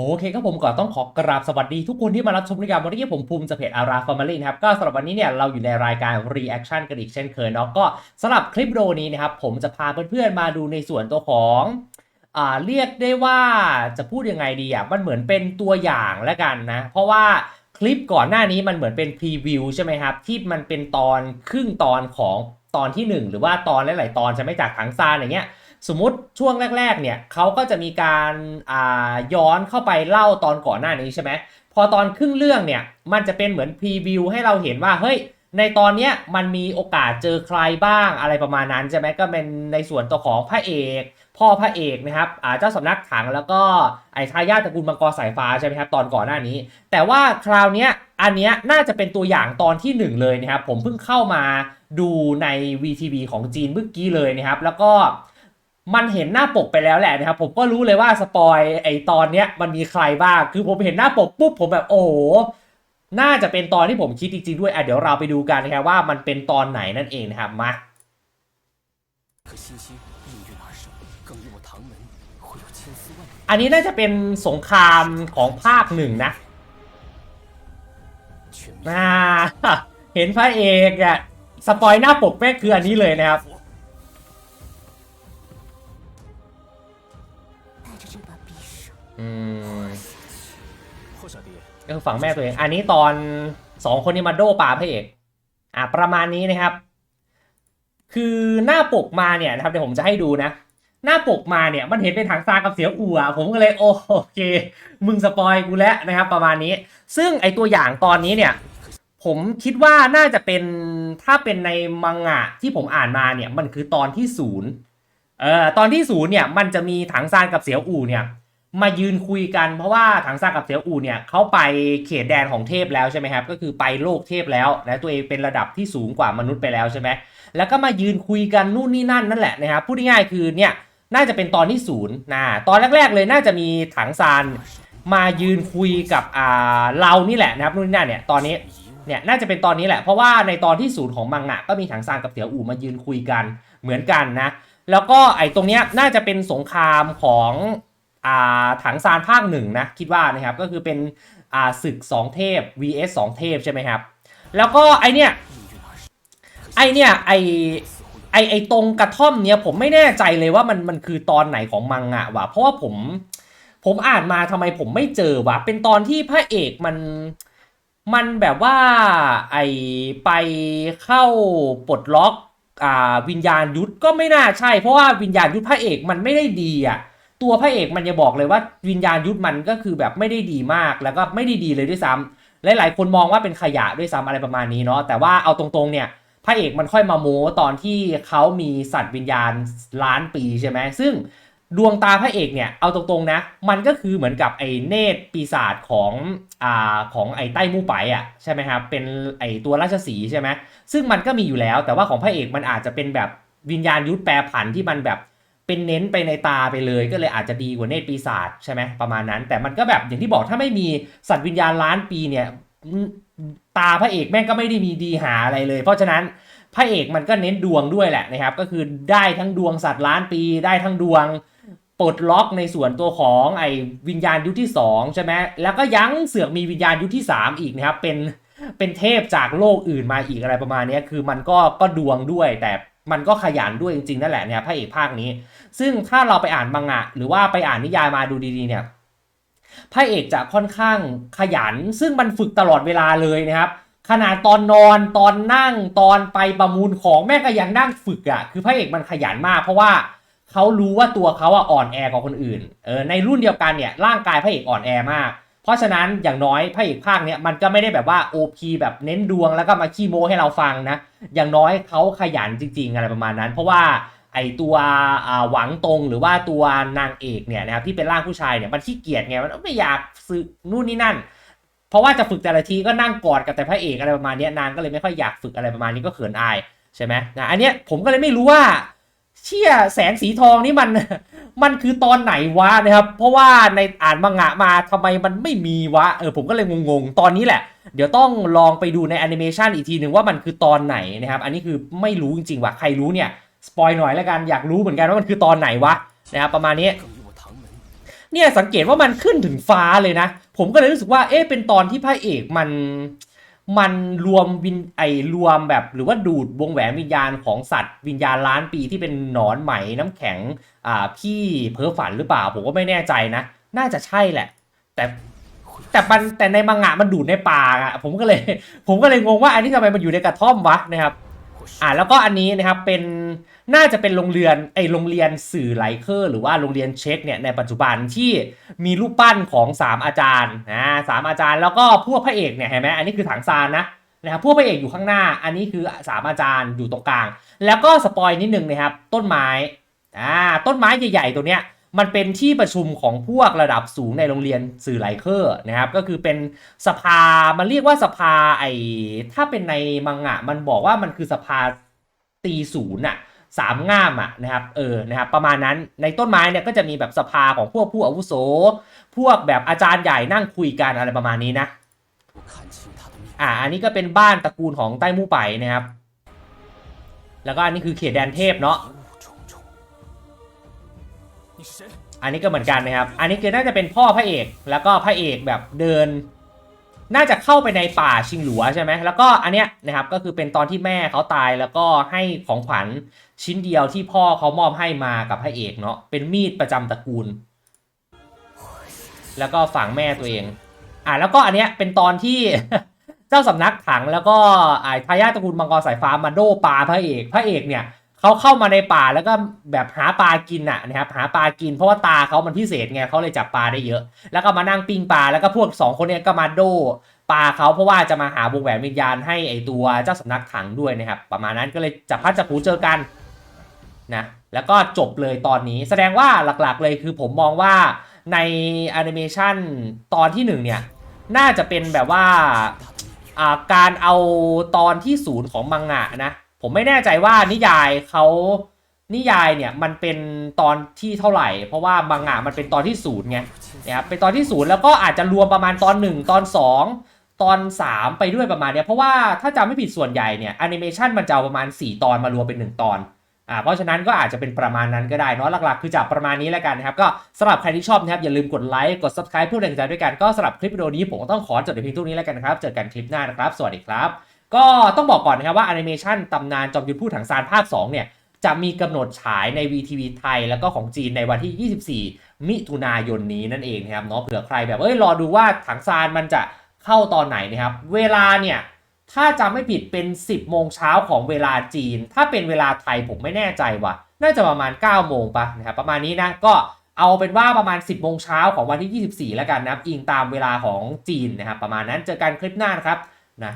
โอเคครับผมก่อนต้องขอกราบสวัสดีทุกคนที่มารับชมรายการวันนี้ผมภูมิจากเพจอาราฟอร์มาลีนะครับก็สำหรับวันนี้เนี่ยเราอยู่ในรายการ reaction กันอีกเช่นเคยเนาะก็สำหรับคลิปวิดีโอนี้นะครับผมจะพาเพื่อนๆมาดูในส่วนตัวของอ่าเรียกได้ว่าจะพูดยังไงดีอะมันเหมือนเป็นตัวอย่างแล้วกันนะเพราะว่าคลิปก่อนหน้านี้มันเหมือนเป็นพรีวิวใช่ไหมครับที่มันเป็นตอนครึ่งตอนของตอนที่หนึ่งหรือว่าตอนหลายๆตอนจะไม่จากถังซานอย่างเงี้ย สมมติช่วงแรก ๆ เนี่ยเขาก็จะมีการอ่าย้อนเข้าไปเล่าตอนก่อนหน้านี้ใช่ไหมพอตอนครึ่งเรื่องเนี่ยมันจะเป็นเหมือนพรีวิวให้เราเห็นว่าเฮ้ยในตอนเนี้ยมันมีโอกาสเจอใครบ้างอะไรประมาณนั้นใช่ไหมก็เป็นในส่วนตัวของพระเอก พ่อพระเอกนะครับอ่าเจ้าสำนักถังแล้วก็ไอ้ทายาทตระกูลมังกรสายฟ้าใช่ไหมครับตอนก่อนหน้านี้ แต่ว่าคราวเนี้ยอันเนี้ยน่าจะเป็นตัวอย่างตอนที่หนึ่งเลยนะครับผมเพิ่งเข้ามาดูใน VTV ของจีนเมื่อกี้เลยนะครับแล้วก็ มันเห็นหน้าปกไปแล้วแหละนะครับ ผมก็รู้เลยว่าสปอยไอตอนเนี้ยมันมีใครบ้าง คือผมเห็นหน้าปกปุ๊บผมแบบโอ้โห น่าจะเป็นตอนที่ผมคิดจริงๆด้วยอะเดี๋ยวเราไปดูกันนะครับว่ามันเป็นตอนไหนนั่นเองนะครับมาอันนี้น่าจะเป็นสงครามของภาคหนึ่งนะเห็นพระเอกอะสปอยหน้าปกแม่คืออันนี้เลยนะครับ ก็คือฝั่งแม่ตัวเอง อันนี้ตอนสองคนนี้มาโดป่าพระเอก อ่าประมาณนี้นะครับ คือหน้าปกมาเนี่ยนะครับเดี๋ยวผมจะให้ดูนะ หน้าปกมาเนี่ยมันเห็นเป็นถังซากับเสียอั่วผมก็เลยโอโอเค มึงสปอยกูแล้วนะครับ ประมาณนี้ ซึ่งไอตัวอย่างตอนนี้เนี่ย ผมคิดว่าน่าจะเป็นถ้าเป็นในมังงะที่ผมอ่านมาเนี่ยมันคือตอนที่ศูนย์เอ่อตอนที่ศูนย์เนี่ยมันจะมีถังซานกับเสียวอู่เนี่ย มายืนคุยกันเพราะว่าถังซากับเสียวอูเนี่ยเขาไปเขตแดนของเทพแล้วใช่ไหมครับ ก็คือไปโลกเทพแล้วและตัวเองเป็นระดับที่สูงกว่ามนุษย์ไปแล้วใช่ไหมแล้วก็มายืนคุยกันนู่นนี่นั่นนั่นแหละนะครับพูดง่ายๆคือเนี่ยน่าจะเป็นตอนที่ศูนย์นะตอนแรก ๆ เลยน่าจะมีถังซานมายืนคุยกับอ่าเรานี่แหละนะครับนู่นนี่นั่นเนี่ยตอนนี้เนี่ยน่าจะเป็นตอนนี้แหละเพราะว่าในตอนที่ศูนย์ของมังงะก็มีถังซานกับเสียวอูมายืนคุยกันเหมือนกันนะแล้วก็ไอ้ตรงเนี้ยน่าจะเป็นสงครามของ ถังซานภาคหนึ่งนะคิดว่านะครับก็คือเป็นศึก 2 เทพ vs 2 เทพใช่ไหมครับ แล้วก็ไอเนี่ยไอเนี่ยไอไอไอตรงกระท่อมเนี่ยผมไม่แน่ใจเลยว่ามันมันคือตอนไหนของมังอะวะเพราะว่าผมผมอ่านมาทำไมผมไม่เจอวะเป็นตอนที่พระเอกมันมันแบบว่าไอไปเข้าปลดล็อกอ่าวิญญาณยุทธก็ไม่น่าใช่ เพราะว่าวิญญาณยุทธพระเอกมันไม่ได้ดีอะ ตัวพระเอกมันจะบอกเลยว่าวิญญาณยุทธมันก็คือแบบไม่ได้ดีมากแล้วก็ไม่ได้ดีเลยด้วยซ้ำหลายๆคนมองว่าเป็นขยะด้วยซ้ำอะไรประมาณนี้เนาะแต่ว่าเอาตรงๆเนี่ยพระเอกมันค่อยมาโม้ตอนที่เขามีสัตว์วิญญาณล้านปีใช่ไหมซึ่งดวงตาพระเอกเนี่ยเอาตรงๆนะ มันก็คือเหมือนกับไอ้เนตรปีศาจของอ่าของไอ้ใต้มู่ไปอะใช่ไหมครับเป็นไอ้ตัวราชสีใช่ไหมซึ่งมันก็มีอยู่แล้ว แต่ว่าของพระเอกมันอาจจะเป็นแบบวิญญาณยุทธแปรผันที่มันแบบ เป็นเน้นไปในตาไปเลย ก็เลยอาจจะดีกว่าเนตรปีศาจใช่ไหมประมาณนั้น แต่มันก็แบบอย่างที่บอกถ้าไม่มีสัตว์วิญญาณล้านปีเนี่ยตาพระเอกแม่งก็ไม่ได้มีดีหาอะไรเลย เพราะฉะนั้นพระเอกมันก็เน้นดวงด้วยแหละนะครับ ก็คือได้ทั้งดวงสัตว์ล้านปี ได้ทั้งดวงปลดล็อกในส่วนตัวของไอ้วิญญาณยุคที่2ใช่ไหมแล้วก็ยังเสือกมีวิญญาณยุคที่ 3 อีกนะครับเป็นเป็นเทพจากโลกอื่นมาอีกอะไรประมาณนี้คือมันก็ก็ดวงด้วยแต่ มันก็ขยันด้วยจริงๆนั่นแหละเนี่ยพระเอกภาคนี้ ซึ่งถ้าเราไปอ่านมังงะ หรือว่าไปอ่านนิยายมาดูดีๆเนี่ยพระเอกจะค่อนข้างขยัน ซึ่งมันฝึกตลอดเวลาเลยนะครับขนาดตอนนอนตอนนั่งตอนไปประมูลของแม่ก็ยังนั่งฝึกอะ่ะคือพระเอกมันขยันมาก เพราะว่าเขารู้ว่าตัวเขาอะอ่อนแอกว่าคนอื่นเออในรุ่นเดียวกันเนี่ยร่างกายพระเอกอ่อนแอมาก เพราะฉะนั้นอย่างน้อยพระเอกภาคเนี่ยมันก็ไม่ได้แบบว่า OP แบบเน้นดวงแล้วก็มาขี้โม้ให้เราฟังนะ อย่างน้อยเขาขยันจริง ๆ อะไรประมาณนั้น เพราะว่าไอตัวหวังตรงหรือว่าตัวนางเอกเนี่ยนะครับที่เป็นร่างผู้ชายเนี่ยมันขี้เกียจไงมันไม่อยากซื้อนู่นนี่นั่น เพราะว่าจะฝึกแต่ละทีก็นั่งกอดกับแต่พระเอกอะไรประมาณนี้นางก็เลยไม่ค่อยอยากฝึกอะไรประมาณนี้ก็เขินอายใช่ไหมนะอันเนี้ยผมก็เลยไม่รู้ว่าเชี่ยแสงสีทองนี่มัน มันคือตอนไหนวะนะครับ เพราะว่าในอ่านมังงะมาทำไมมันไม่มีวะ เออผมก็เลยงงๆ ตอนนี้แหละ เดี๋ยวต้องลองไปดูในแอนิเมชันอีกทีหนึ่งว่ามันคือตอนไหนนะครับ อันนี้คือไม่รู้จริงๆวะใครรู้เนี่ย สปอยหน่อยแล้วกัน อยากรู้เหมือนกันว่ามันคือตอนไหนวะนะครับประมาณนี้ เนี่ยสังเกตว่ามันขึ้นถึงฟ้าเลยนะ ผมก็เลยรู้สึกว่า เอ๊ะเป็นตอนที่พระเอกมัน มันรวมวินไอรวมแบบหรือว่าดูดวงแหวนวิญญาณของสัตว์วิญญาณล้านปีที่เป็นหนอนไหมน้ำแข็งอ่าพี่เพ้อฝันหรือเปล่าผมก็ไม่แน่ใจนะ น่าจะใช่แหละ แต่แต่มันแต่ในมังงะมันดูดในป่าอะผมก็เลย ผมก็เลยงงว่าอันนี้ทำไมมันอยู่ในกระท่อมวะนะครับ อ่าแล้วก็อันนี้นะครับเป็นน่าจะเป็นโรงเรียนไอโรงเรียนสื่อไลเคอร์ หรือว่าโรงเรียนเช็คเนี่ยในปัจจุบันที่มีรูปปั้นของ 3 อาจารย์นะสามอาจารย์แล้วก็พวกพระเอกเนี่ยเห็นไหมอันนี้คือถังซานนะนะครับพวกพระเอกอยู่ข้างหน้า อันนี้คือ 3 อาจารย์อยู่ตรงกลาง แล้วก็สปอยนิดนึงนะครับต้นไม้อ่าต้นไม้ใหญ่ๆตัวเนี้ย มันเป็นที่ประชุมของพวกระดับสูงในโรงเรียนสื่อไลเคอร์นะครับ ก็คือเป็นสภา มันเรียกว่าสภาไอถ้าเป็นในมังงะ มันบอกว่ามันคือสภาตีศูนย์อะสามง่ามอะนะครับเออนะครับประมาณนั้นในต้นไม้เนี่ยก็จะมีแบบสภาของพวกผู้อาวุโส พวกแบบอาจารย์ใหญ่นั่งคุยกันอะไรประมาณนี้นะอ่าอันนี้ก็เป็นบ้านตระกูลของใต้มู่ไปนะครับ แล้วก็อันนี้คือเขตแดนเทพเนาะ อันนี้ก็เหมือนกันนะครับ อันนี้คือน่าจะเป็นพ่อพระเอก แล้วก็พระเอกแบบเดิน น่าจะเข้าไปในป่าชิงหลัวใช่ไหม แล้วก็อันเนี้ยนะครับ ก็คือเป็นตอนที่แม่เขาตายแล้วก็ให้ของขวัญชิ้นเดียวที่พ่อเขามอบให้มากับพระเอกเนาะ เป็นมีดประจำตระกูล แล้วก็ฝังแม่ตัวเอง อ่าแล้วก็อันเนี้ยเป็นตอนที่เจ้าสำนักถังแล้วก็อ่าทายาทตระกูลมังกรสายฟ้ามาโดปาพระเอก พระเอกเนี่ย เขาเข้ามาในป่าแล้วก็แบบหาปลากินอะนะครับหาปลากินเพราะว่าตาเขามันพิเศษไงเขาเลยจับปลาได้เยอะ แล้วก็มานั่งปิ้งปลาแล้วก็พวกสองคนเนี้ยก็มาโดปลาเขาเพราะว่าจะมาหาวงแหวนวิญญาณให้ไอตัวเจ้าสำนักถังด้วยนะครับ ประมาณนั้นก็เลยจับพัดจับผูเจอกันนะแล้วก็จบเลยตอนนี้แสดงว่าหลักๆเลยคือผมมองว่าในแอนิเมชันตอนที่หนึ่งเนี่ยน่าจะเป็นแบบว่าอ่าการเอาตอนที่ศูนย์ของมังงะนะ ผมไม่แน่ใจว่านิยายเขานิยายเนี่ยมันเป็นตอนที่เท่าไหร่ เพราะว่ามังงะมันเป็นตอนที่ศูนย์ไงนะครับเป็นตอนที่ศูนย์แล้วก็อาจจะรวมประมาณตอน 1 ตอน 2 ตอน 3 ไปด้วยประมาณเนี้ยเพราะว่าถ้าจำไม่ผิดส่วนใหญ่เนี่ยแอนิเมชันมันจะประมาณ 4 ตอนมารวมเป็น 1 ตอนอ่าเพราะฉะนั้นก็อาจจะเป็นประมาณนั้นก็ได้เนาะหลักๆ คือจับประมาณนี้แล้วกันนะครับ ก็สำหรับใครที่ชอบนะครับ อย่าลืมกดไลค์กด subscribe เพื่อเป็นกำลังใจด้วยกันก็สำหรับคลิปวิดีโอนี้ผมก็ต้องขอจบในเพียงเท่านี้แล้วกันนะครับ เจอกันคลิปหน้านะครับ สวัสดีครับ ก็ต้องบอกก่อนนะครับว่าแอนิเมชันตำนานจอมยุทธพูดถังซานภาค2เนี่ยจะมีกำหนดฉายใน VTV ไทยแล้วก็ของจีนในวันที่ 24 มิถุนายนนี้นั่นเองนะครับเนาะเผื่อใครแบบเอ้ยรอดูว่าถังซานมันจะเข้าตอนไหนนะครับ เวลาเนี่ย ถ้าจำไม่ผิดเป็น 10 โมงเช้าของเวลาจีน ถ้าเป็นเวลาไทยผมไม่แน่ใจว่ะ น่าจะประมาณ 9 โมงปะนะครับประมาณนี้นะก็เอาเป็นว่าประมาณ 10 โมงเช้าของวันที่ 24 แล้วกันนะครับอิงตามเวลาของจีนนะครับประมาณนั้นเจอกันคลิปหน้านะครับนะ